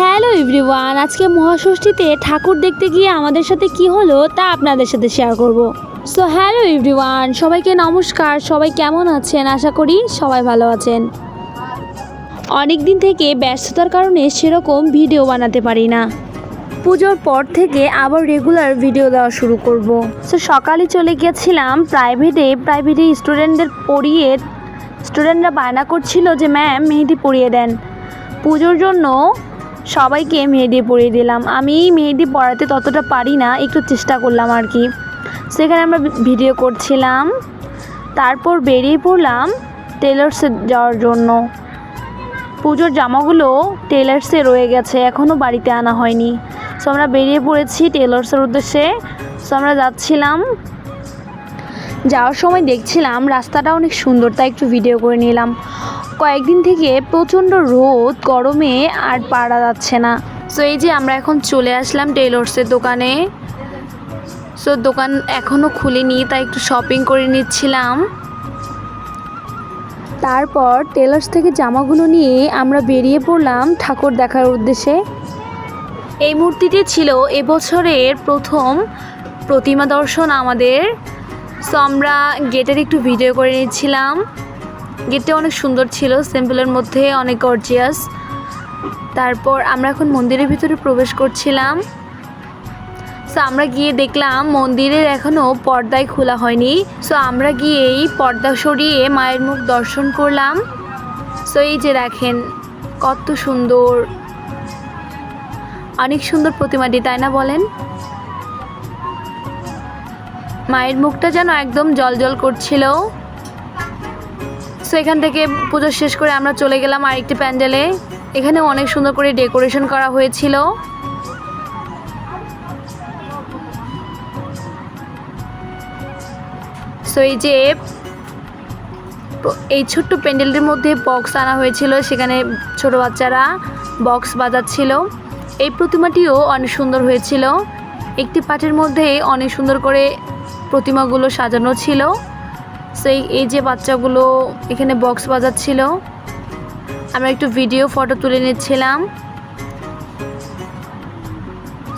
Hello everyone, আজকে মহাষষ্ঠীতে ঠাকুর দেখতে গিয়ে আমাদের সাথে কি হলো তা আপনাদের সাথে শেয়ার করব। সো হ্যালো এভরিওয়ান, সবাইকে নমস্কার, সবাই কেমন আছেন? আশা করি সবাই ভালো আছেন। অনেক দিন থেকে ব্যস্ততার কারণে সেরকম ভিডিও বানাতে পারি না। পুজোর পর থেকে আবার রেগুলার ভিডিও দেওয়া শুরু করব। সো সকালে চলে গিয়েছিলাম প্রাইভেটে প্রাইভেটে স্টুডেন্টদের পড়িয়ে স্টুডেন্টরা বায়না করছিল যে ম্যাম মেহেদি পড়িয়ে দেন। পুজোর জন্য সবাইকে মেহেদি পরিয়ে দিলাম। আমি মেহেদি পড়াতে ততটা পারি না, একটু চেষ্টা করলাম আর কি। সেখানে আমরা ভিডিও করছিলাম, তারপর বেরিয়ে পড়লাম টেলার্সে যাওয়ার জন্য। পুজোর জামাগুলো টেলার্সে রয়ে গেছে এখনও বাড়িতে আনা হয়নি। সো আমরা বেরিয়ে পড়েছি টেলার্সের উদ্দেশ্যে। সো আমরা যাচ্ছিলাম। যাওয়ার সময় দেখছিলাম রাস্তাটা অনেক সুন্দর, তাই একটু ভিডিও করে নিলাম। কয়েকদিন থেকে প্রচণ্ড রোদ, গরমে আর পারা যাচ্ছে না। সো এই যে আমরা এখন চলে আসলাম টেলর্সের দোকানে। সো দোকান এখনও খুলেনি, তাই একটু শপিং করে নিচ্ছিলাম। তারপর টেলার্স থেকে জামাগুলো নিয়ে আমরা বেরিয়ে পড়লাম ঠাকুর দেখার উদ্দেশ্যে। এই মূর্তিটি ছিল এবছরের প্রথম প্রতিমা দর্শন আমাদের। সো আমরা গেটের একটু ভিডিও করে নিচ্ছিলাম। গেটটা অনেক সুন্দর ছিল সিম্পলের মধ্যে অনেক গর্জিয়াস তারপর আমরা এখন মন্দিরের ভিতরে প্রবেশ করছিলাম। সো আমরা গিয়ে দেখলাম মন্দিরের এখনও পর্দায় খোলা হয়নি। সো আমরা গিয়েই পর্দা সরিয়ে মায়ের মুখ দর্শন করলাম। সো এই যে দেখেন, কত সুন্দর। অনেক সুন্দর প্রতিমাটি, তাই না বলেন? মায়ের মুখটা যেন একদম জল জল করছিল। সো এখান থেকে পুজো শেষ করে আমরা চলে গেলাম আরেকটি প্যান্ডেলে। এখানে অনেক সুন্দর করে ডেকোরেশন করা হয়েছিল। সো এই যে এই ছোট্ট প্যান্ডেলটির মধ্যে বক্স আনা হয়েছিল, সেখানে ছোট বাচ্চারা বক্স বাজাচ্ছিল। এই প্রতিমাটিও অনেক সুন্দর হয়েছিল। একটি পাটের মধ্যে অনেক সুন্দর করে প্রতিমাগুলো সাজানো ছিল। সেই এই যে বাচ্চাগুলো এখানে বক্স বাজাচ্ছিল, আমরা একটু ভিডিও ফটো তুলে নিচ্ছিলাম।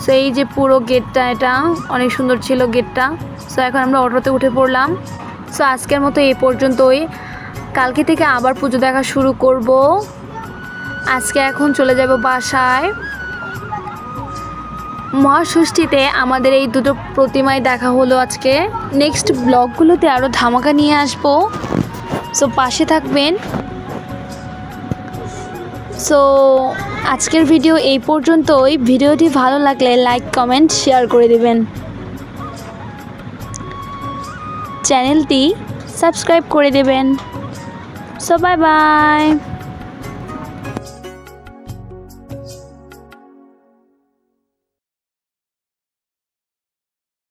সেই যে পুরো গেটটা এটা অনেক সুন্দর ছিল গেটটা সো এখন আমরা অটোতে উঠে পড়লাম। সো আজকের মতো এই পর্যন্তই। কালকে থেকে আবার পুজো দেখা শুরু করব। আজকে এখন চলে যাব বাসায়। মহাষষ্ঠীতে আমাদের এই দুটো প্রতিমায় দেখা হলো আজকে। নেক্সট ব্লগগুলোতে আরও ধামাকা নিয়ে আসব। সো পাশে থাকবেন। সো আজকের ভিডিও এই পর্যন্তই। ভিডিওটি ভালো লাগলে লাইক কমেন্ট শেয়ার করে দেবেন। চ্যানেলটি সাবস্ক্রাইব করে দেবেন। So bye bye